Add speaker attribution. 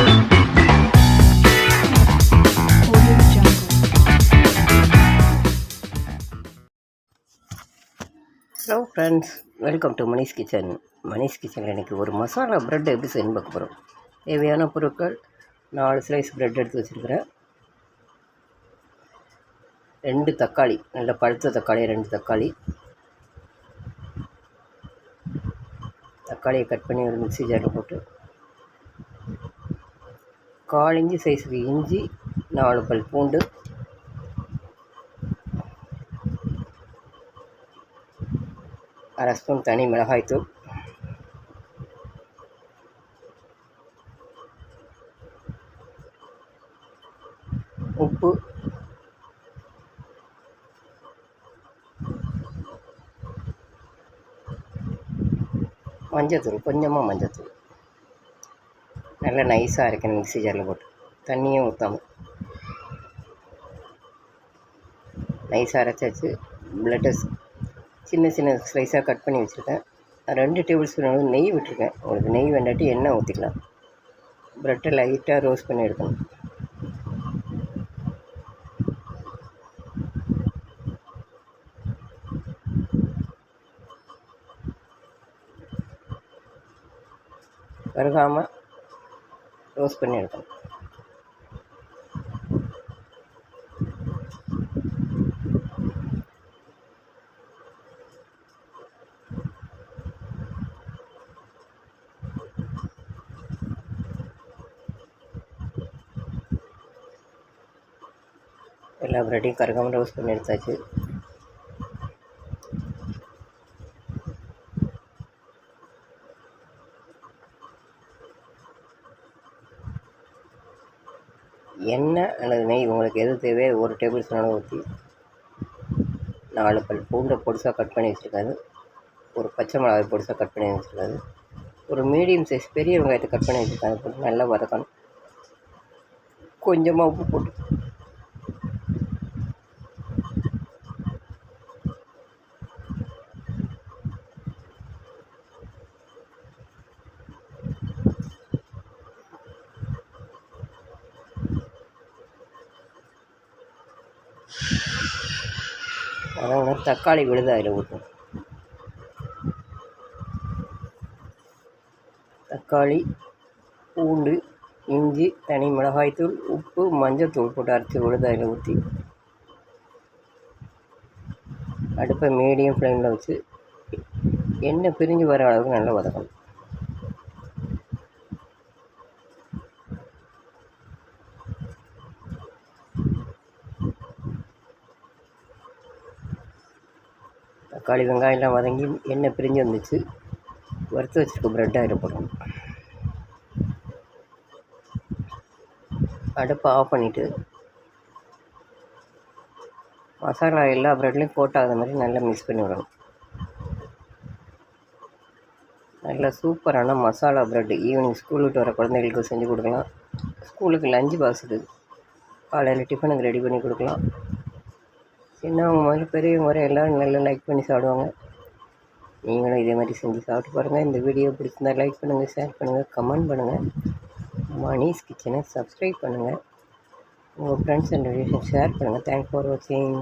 Speaker 1: Hello friends welcome to Manish kitchen Manish கிச்சனில் எனக்கு ஒரு மசாலா ப்ரெட் எப்படி செய்யணும் பார்க்க போகிறோம் தேவையான பொருட்கள் நாலு ஸ்லைஸ் ப்ரெட் எடுத்து வச்சுருக்கிறேன். ரெண்டு தக்காளி நல்ல பழுத்த தக்காளி ரெண்டு தக்காளி. தக்காளியை கட் பண்ணி ஒரு மிக்ஸி ஜாரில் போட்டு கால் இஞ்சி சைஸுக்கு இஞ்சி நாலு பல் பூண்டு. அரை ஸ்பூன் தனி மிளகாய்த்தூள் உப்பு. மஞ்சத்தூள் கொஞ்சமாக மஞ்சத்தூள். நல்லா நைஸாக அரைக்கணும் மிக்ஸி ஜாரில் போட்டு. தண்ணியும் ஊற்றாம நைஸாக அரைச்சாச்சு. லெட்டஸ் சின்ன சின்ன ஸ்லைஸாக கட் பண்ணி வச்சுருக்கேன். ரெண்டு டேபிள் ஸ்பூன் அளவு நெய் விட்டுருக்கேன். உங்களுக்கு நெய் வேண்டாட்டி எண்ணெய் ஊற்றிக்கலாம் ப்ரெட்டை லைட்டாக ரோஸ்ட் பண்ணி எடுக்கணும். கருகாமல் ரோஸ்ட் பண்ணி எடுக்கணும். எல்லா ப்ரெட்டையும் கருகாமல் ரோஸ்ட் பண்ணி எடுத்தாச்சு. எண்ணெய் அல்லது நெய்? உங்களுக்கு எது தேவையோ ஒரு டேபிள் ஸ்பூன் ஊற்றி நாலு பல் பூண்டை பொடிசாக கட் பண்ணி வச்சுருக்காரு. ஒரு பச்சை மிளகாய் பொடிசாக கட் பண்ணி வச்சுருக்காரு. ஒரு மீடியம் சைஸ் பெரிய வெங்காயத்தை கட் பண்ணி வச்சுருக்காரு. போட்டு நல்லா வதக்கணும். கொஞ்சமாக உப்பு போட்டு அதனால தக்காளி விழுது அதில் ஊற்றும் தக்காளி பூண்டு இஞ்சி தனி மிளகாய்த்தூள் உப்பு மஞ்சத்தூள் போட்டு அரைச்சி விழுது அதில் ஊற்றி. அடுப்பை மீடியம் ஃப்ளேமில் வச்சு எண்ணெய் பிரிஞ்சு வர அளவுக்கு நல்லா வதக்கணும். தக்காளி வெங்காயம்லாம் வதங்கி எண்ணெய் பிரிஞ்சு வந்துச்சு. வறுத்து வச்சுருக்க ப்ரெட்டை அதில் போடணும் அடுப்பை ஆஃப் பண்ணிவிட்டு மசாலா எல்லா ப்ரெட்லேயும் போட்டாத மாதிரி நல்லா மிக்ஸ் பண்ணி விடணும். நல்ல சூப்பரான மசாலா ப்ரெட் ஈவினிங் ஸ்கூல் விட்டு வர குழந்தைகளுக்கு செஞ்சு கொடுக்கலாம். ஸ்கூலுக்கு லஞ்சு பாக்ஸுக்கு காலையில் டிஃபனுக்கு ரெடி பண்ணி கொடுக்கலாம். சின்னவங்க முதல்ல பெரியவங்க வரை எல்லோரும் நல்லா லைக் பண்ணி சாப்பிடுவாங்க. நீங்களும் இதே மாதிரி செஞ்சு சாப்பிட்டு பாருங்கள் இந்த வீடியோ பிடிச்சிருந்தா லைக் பண்ணுங்கள் ஷேர் பண்ணுங்கள் கமெண்ட் பண்ணுங்கள் மணிஸ் கிச்சனை சப்ஸ்கிரைப் பண்ணுங்கள் உங்கள் ஃப்ரெண்ட்ஸ் அண்ட் ரிலேஷன் ஷேர் பண்ணுங்கள் தேங்க்ஸ் ஃபார் வாட்சிங்